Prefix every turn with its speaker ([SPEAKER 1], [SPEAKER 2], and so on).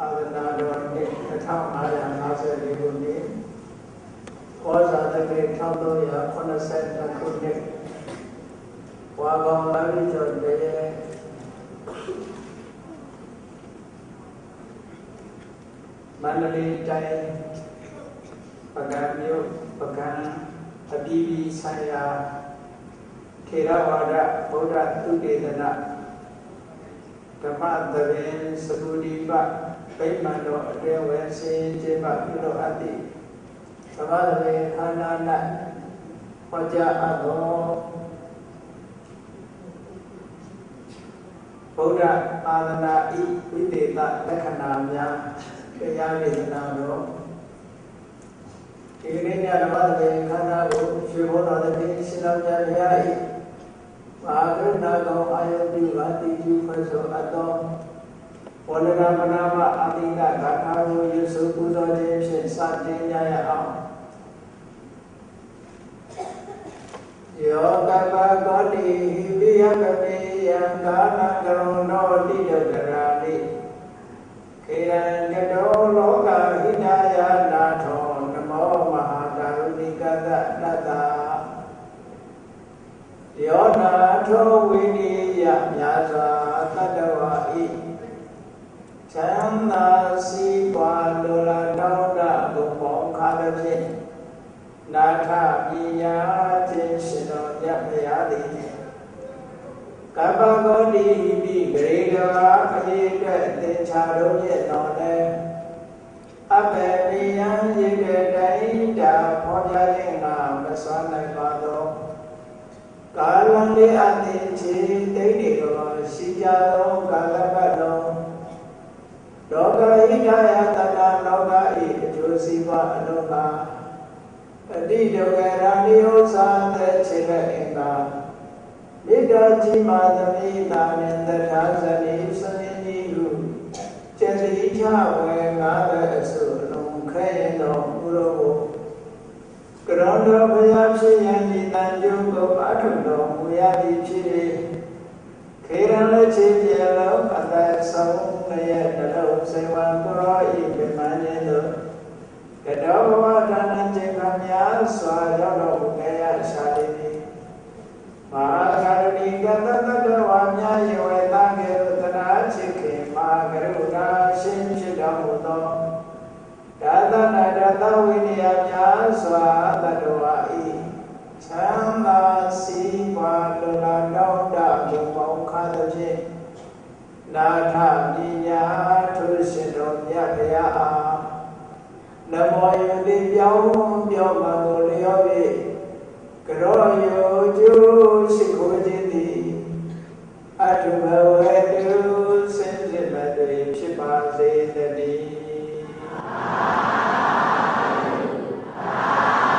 [SPEAKER 1] အာသနာတော်နှစ်1554ခုနှစ်ဩဇာတက္ကရာ1382ခုနှစ်ဝါကောင်လာပြီးကျော်တည်းမန္တလေးတိုင်းပကံမြို့ပကံအပြည်ပြည်ဆိုင်ရာထေရဝါဒဗုဒ္ဓသုတေသနဓမ္မသဘင်စပုဒီပဗိ မာန်တော်အတွင်းဝင်စင်ကျင်းပပြုလုပ်အပ်သည့်ဓမ္မသဘင်ခန္ဓာ၌ဟောကြားအပ်သောဗုဒ္ဓအာသနာဤဝိသေသလက္ခဏာများတရားဒေသနာတော်ဒီကနေ့ညဓမ္မသဘင်ခန္ဓာကိုရွှေဘုန်းတော်သခင်ရှင်တော်မြတ်ရာဤမာကရုဏာကောင်အာယုပြုပါတိကျဖွင့်ဆိုအပ်သော ဝန္ဒနာပနာမအတိကဂါထာကိုယေရှုပူဇော်ခြင်းဖြင့်စတင်ကြရအောင်ယောကပကောတိဟိပိယကမေယံကာနကရုဏောတိတကရာလိခေရံကတောလောကဟိနာယနာထောနမောမဟာတာရုဏိကတတတ္တာယောနာထောဝိနိယမြာစွာတတ္တဝါဤ ချမ်းသာစီးပွားလိုလားတောင်းတဘုံပေါင်းခါသည်ဖြင့်နာထပညာခြင်းရှင်တော်မြတ်ဗျာသည်ကပ္ပဂောတိပိဂရေကဘာအရေးအတွက်သင်္ချာတို့ရဲ့တော်လည်းအဘေနိယံရေကတိုင်းတာဖော်ပြခြင်းကမစွမ်းနိုင်ပါသောကာလံလေးအသင်ချေတိတ်နေကောရှိကြသောကာလပတ်တော် လောကဣဒယတတလောကဤအကျိုးစီးပွားအလုံးပါအတိဒုက္ခရာနိယောသာတဲ့ခြေလက်အင်္ဂါမိတ္တကြီးမာသမိတာနန္တထာဇနိစနိနိဟုចេတိချဝေငါတဲ့အစုလုံးခဲရင်တော်မူတော်ကိုကရောတော်ဘုရားဖြစ်ရန်ဒီတန်ကျုပ်ကိုအထုတော်မူရသည်ဖြစ်၏ခေရန်လက်ချေပြေလုံးအသက်ဆုံးရဲ့တလုံးစေဝံကိုရောဤပြမန်းခြင်းတို့ကတောဘဝဒါနចេကများ စွာရောက်တော်မူခဲ့ရရှာလိမ့်မည်မဟာကရုဏီကတတတဝါများယဝေတံကေရတနာချစ်ခင်မဟာကရုဏာရှင်ဖြစ်တော်မူသောဒါသနာဒသဝိနည်းများစွာတတဝါဤချမ်းသာစီးပွားလိုလားတောင်းတဘုံပေါင်းခါသဖြင့်နာထပညာထုရှင်တော်မြတ်ဗျာအား နမောယတိပြောင်းပြောင်းမှန်ကိုလျော့၍ကရောယောကျိုးရှိခိုးခြင်းသည်အထုဘဝတုစင်စစ်မ